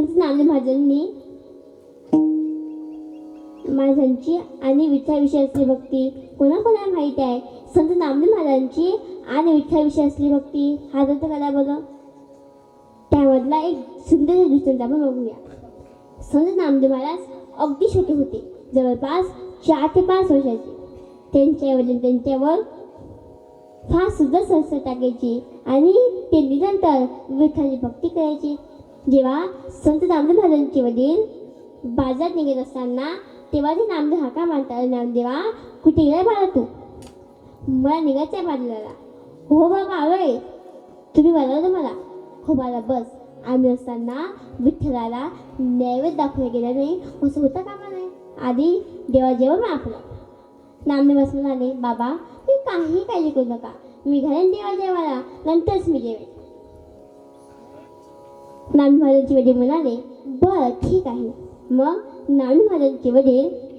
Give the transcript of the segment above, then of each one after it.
संत नामदेव महाराजांनी महाराजांची आणि विठ्ठलाविषयी असली भक्ती कोणाकोणाला माहिती आहे? संत नामदेव महाराजांची आणि विठ्ठलाविषयी असली भक्ती. हा ग्रंथ करा बरं त्यामधला एक सुंदर दृष्टांत आपण बघूया. संत नामदेव महाराज अगदी छोटे होते. जवळपास चार ते पाच वर्षाचे. त्यांच्या वडील त्यांच्यावर फार सुंदर संस्था टाकायची आणि ते निरंतर विठ्ठलाची भक्ती करायची. जेव्हा संत नामदेव महाराजांचे वडील बाजारात निघत असताना तेव्हा ते नामदेव हाका मानतात नामदेवा कुठे गेला बाळा तू? मला निघायचं आहे बाजूला. हो बाबा आलोय तुम्ही बनवलं मला. हो बाळा बस. आम्ही असताना विठ्ठलाला नैवेद्य दाखवला गेला नाही असं होतं कामा नाही. आधी देवा जेवण आपलं. नामदेव बसला नाही बाबा मी काही काळजी करू नका. मी घालेन देवा जेवायला. नंतरच मी जेवेन. नानू महाराजांचे वडील म्हणाले बरं ठीक आहे. मग नानू महाराजांचे वडील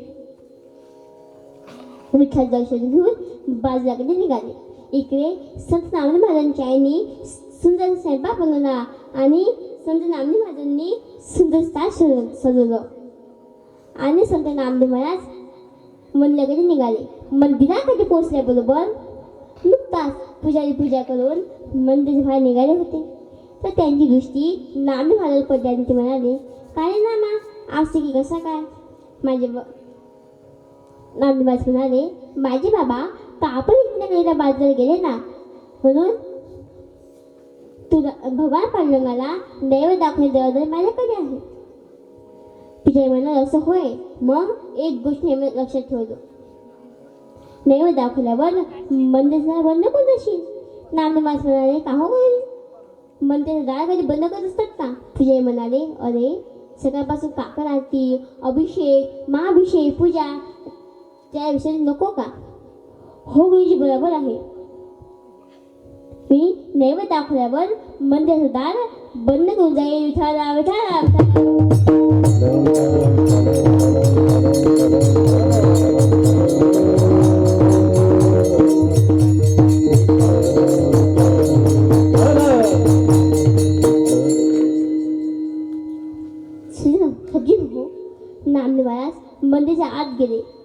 विठ्ठल दर्शन घेऊन बाजाराकडे निघाले. इकडे संत नामदेव महाराजांच्या आईने सुंदर स्वयंपाक बनवला आणि संत नामदेव महाराजांनी सुंदर स्थान सजव- सजवलं. आणि संत नामदेव महाराज मंदिराकडे निघाले. मंदिराकडे पोहोचल्याबरोबर नुकताच पुजारी पूजा करून मंदिर बाहेर निघाले होते. तर त्यांची दृष्टी नामदेव घालत पडली आणि ते म्हणाले काय रे नामा आज की कसा काय? माझे ब- म्हणाले माझे बाबा कापड विकण्याकरिता बाजारात गेले ना म्हणून तुला भगवान पांडुरंगाला दैव दाखवण्याची जबाबदारी माझ्याकडे आहे. पिताई म्हणाल असं होय मग एक गोष्ट नेहमी लक्षात ठेवतो. नैव दाखवल्यावर मंदिराचा बंद कोण असेल नामदेव म्हणाले का हो होईल मंदिराचं कधी बंद करत असतात का? विजय म्हणाले अरे सकाळपासून काकर आरती अभिषेक महाभिषेक पूजा त्या विषयी नको का? हो गुरुजी बरोबर आहे. मी नैवेद्य दाखवल्यावर मंदिराचं दार बंद करून जाईल विठाला विठाला विठाला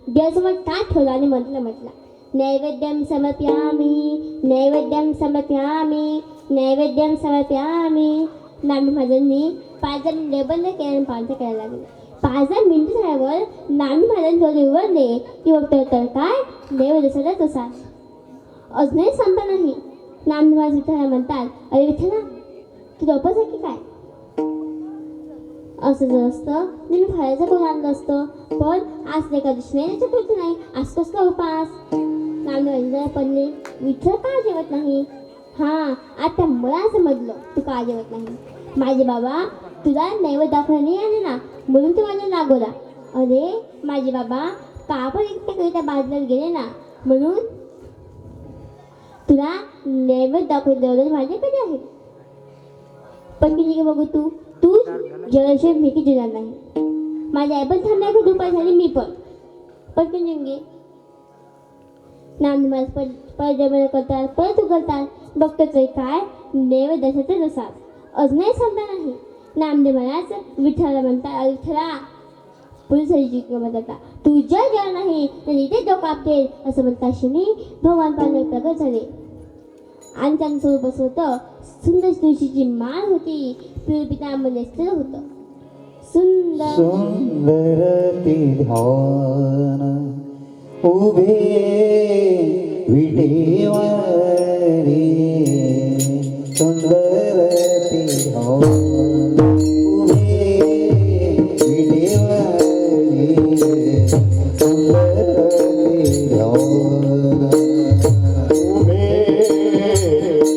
दिवसभर देवासमोर ठेवलं आणि म्हटलं. म्हटलं नैवेद्यम समर्प्यामी नैवेद्यम समर्प्यामी नैवेद्यम समर्प्यामी. नानू महाराजांनी पाच जण निबंध केला आणि पालथं करायला लागले. पाच जण मिनटं झाल्यावर नामदेव महाराजांजवळ उभारले की बघतो तर काय? देव सगळ्याच असा. अजूनही संपता नाही. नानू महाराज विठ्ठला म्हणतात अरे विठ्ठला तू गप्पच आहे की काय? असं जर असतं तर मी फळाचं कोण आणलं असतं पण आज ते दिवशी नाही चतुर्थी नाही आज कसला उपास? उपास नामदेवांना पडले विठ्ठल का जेवत नाही? हां आता मला समजलं तू का जेवत नाही? माझे बाबा तुला नैवेद्य दाखवला नाही आले ना म्हणून तू माझ्या लागवला. अरे माझे बाबा कापड एकट्याकरिता बाजारात गेले ना म्हणून तुला नैवेद्य दाखवलं माझ्याकडे आहे. पण मी बघू तू? तू जलाशय भेटी दिला नाही. माझ्या आई पण थांबणार का दुपार झाली मी पण. पटकन जेवून घे. नामदेव महाराज पण परत जेवण करतात परत उघडतात बघतोच काय देव दशाचे जसा अजूनही संपला नाही. नामदेव महाराज विठ्ठला म्हणतात "अरे विठ्ठला पोलिसाची तू तुझ्या जेवण नाही तर इथे डोकं आपटेल असं म्हणता शिनी. भगवान पांडव प्रगट झाले. आणि त्यांचं स्वरूप असं होतं सुंदर तुळशीची माळ होती. पिवळी पितांबर नेसलेलं होतं. सुंदर सुंदर ते ध्यान उभे विटेवरी सुंदर ते ध्यान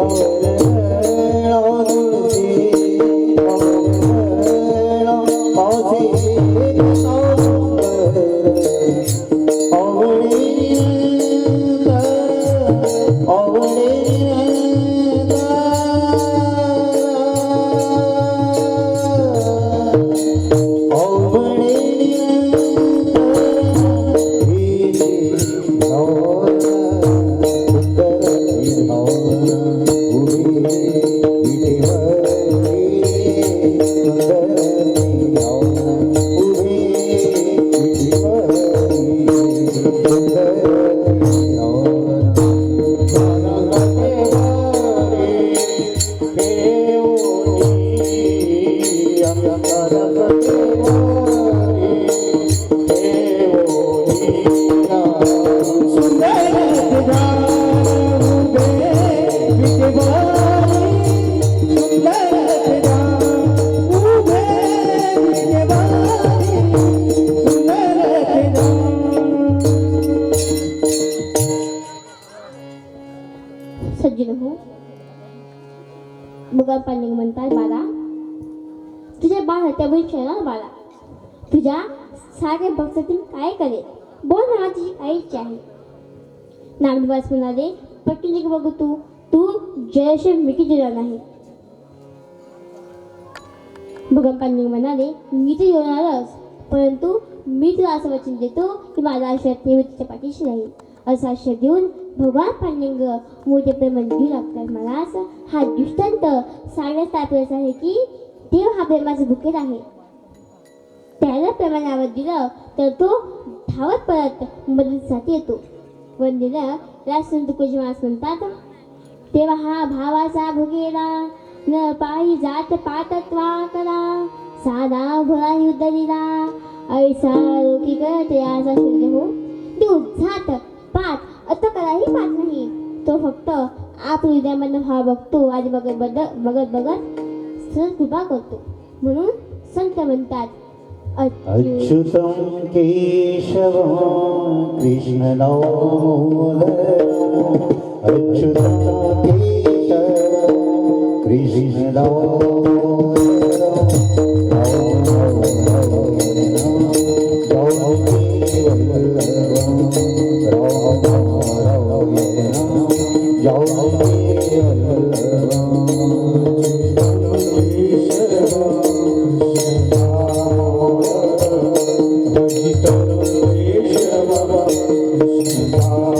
amor. तुझ्या खेळणार त्या बाळा. तुझ्या साऱ्या भक्तातील काय करेल बोल मला तुझी काय इच्छा आहे? नागदिवास म्हणाले पटकन बघू तू. तू जयशे मिकी दिला नाही. भगवान पांडे म्हणाले मी तर येणारच परंतु मी तुला असं वचन देतो की माझा आयुष्यात नेहमी पाठीशी राहील. असं आशय देऊन भगवान पांडुरंग मोठे प्रेम देऊ लागतात मला असं हा दृष्टांत सांगण्यात तात्पर्य आहे की देव हा प्रेमाचा बुकेट आहे. त्याला प्रेमाने दिलं तर तो धावत परत मदतीसाठी येतो. वंदिलं राष्ट्र संत मास म्हणतात तेव्हा हा भावाचा भुगेला न पायी जात पातत्वा करा साधा भोळा युद्ध दिला. ऐसा रोखी करते याचा शून्य हो. देऊ जात पात अत कराही पात नाही. तो फक्त आप हृदयामधनं भाव बघतो. आणि बघत बघत बघत बघत सहज कृपा करतो म्हणून संत म्हणतात अच्युतम केशव कृष्ण अच्युतम केशव कृष्ण Allah